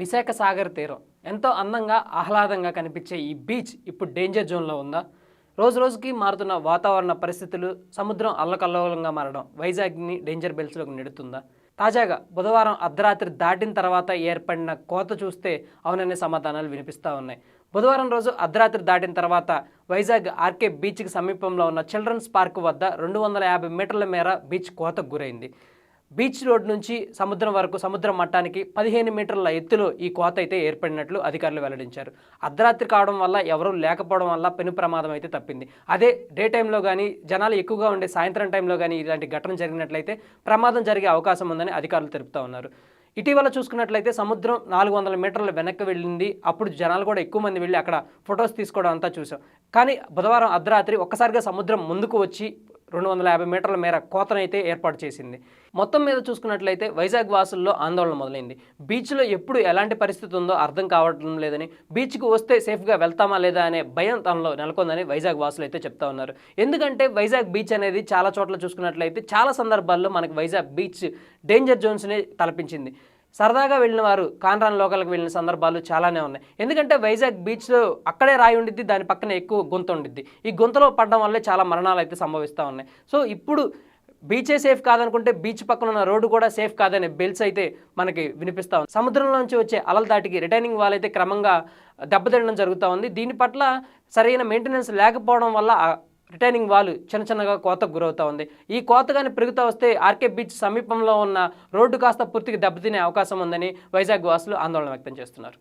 విశాఖ సాగర్ తీరం ఎంతో అందంగా ఆహ్లాదంగా కనిపించే ఈ బీచ్ ఇప్పుడు డేంజర్ జోన్లో ఉందా? రోజు రోజుకి మారుతున్న వాతావరణ పరిస్థితులు సముద్రం అల్లకల్లోలంగా మారడం వైజాగ్ని డేంజర్ బెల్ట్స్లోకి నెడుతుందా? తాజాగా బుధవారం అర్ధరాత్రి దాటిన తర్వాత ఏర్పడిన కోత చూస్తే అవుననే సమాధానాలు వినిపిస్తూ ఉన్నాయి. బుధవారం రోజు అర్ధరాత్రి దాటిన తర్వాత వైజాగ్ ఆర్కే బీచ్కి సమీపంలో ఉన్న చిల్డ్రన్స్ పార్క్ వద్ద రెండు వందల యాభై మీటర్ల మేర బీచ్ కోతకు గురైంది. బీచ్ రోడ్ నుంచి సముద్రం వరకు సముద్ర మట్టానికి పదిహేను మీటర్ల ఎత్తులో ఈ కోత అయితే ఏర్పడినట్లు అధికారులు వెల్లడించారు. అర్ధరాత్రి కావడం వల్ల ఎవరూ లేకపోవడం వల్ల పెను ప్రమాదం అయితే తప్పింది. అదే డే టైంలో కానీ జనాలు ఎక్కువగా ఉండే సాయంత్రం టైంలో కానీ ఇలాంటి ఘటన జరిగినట్లయితే ప్రమాదం జరిగే అవకాశం ఉందని అధికారులు తెలుపుతా ఉన్నారు. ఇటీవల చూసుకున్నట్లయితే సముద్రం నాలుగు వందల మీటర్ల వెనక్కి వెళ్ళింది. అప్పుడు జనాలు కూడా ఎక్కువ మంది వెళ్ళి అక్కడ ఫొటోస్ తీసుకోవడం అంతా చూసాం కానీ బుధవారం అర్ధరాత్రి ఒక్కసారిగా సముద్రం ముందుకు వచ్చి రెండు వందల యాభై మీటర్ల మేర కోతనైతే ఏర్పాటు చేసింది. మొత్తం మీద చూసుకున్నట్లయితే వైజాగ్ వాసుల్లో ఆందోళన మొదలైంది. బీచ్లో ఎప్పుడు ఎలాంటి పరిస్థితి ఉందో అర్థం కావడం లేదని బీచ్కి వస్తే సేఫ్గా వెళ్తామా లేదా అనే భయం తనలో నెలకొందని వైజాగ్ వాసులు అయితే చెప్తా ఉన్నారు. ఎందుకంటే వైజాగ్ బీచ్ అనేది చాలా చోట్ల చూసుకున్నట్లయితే చాలా సందర్భాల్లో మనకి వైజాగ్ బీచ్ డేంజర్ జోన్స్ని తలపించింది. సరదాగా వెళ్ళిన వారు కాన్రాన్ లోకల్కి వెళ్ళిన సందర్భాలు చాలానే ఉన్నాయి. ఎందుకంటే వైజాగ్ బీచ్లో అక్కడే రాయి ఉండిద్ది దాని పక్కన ఎక్కువ గుంత ఉండిద్ది. ఈ గుంతలో పడడం వల్లే చాలా మరణాలు అయితే సంభవిస్తూ ఉన్నాయి. సో ఇప్పుడు బీచే సేఫ్ కాదనుకుంటే బీచ్ పక్కన ఉన్న రోడ్డు కూడా సేఫ్ కాదనే బెల్స్ అయితే మనకి వినిపిస్తూ ఉంది సముద్రంలోంచి వచ్చే అలల దాటికి రిటైనింగ్ వాల్ అయితే క్రమంగా దెబ్బతినడం జరుగుతూ ఉంది. దీని పట్ల సరైన మెయింటెనెన్స్ లేకపోవడం వల్ల రిటైనింగ్ వాల్ చిన్న చిన్నగా కోతకు గురవుతూ ఉంది. ఈ కోత కానీ పెరుగుతూ వస్తే ఆర్కే బీచ్ సమీపంలో ఉన్న రోడ్డు కాస్త పూర్తిగా దెబ్బతినే అవకాశం ఉందని వైజాగ్ వాసులు ఆందోళన వ్యక్తం చేస్తున్నారు.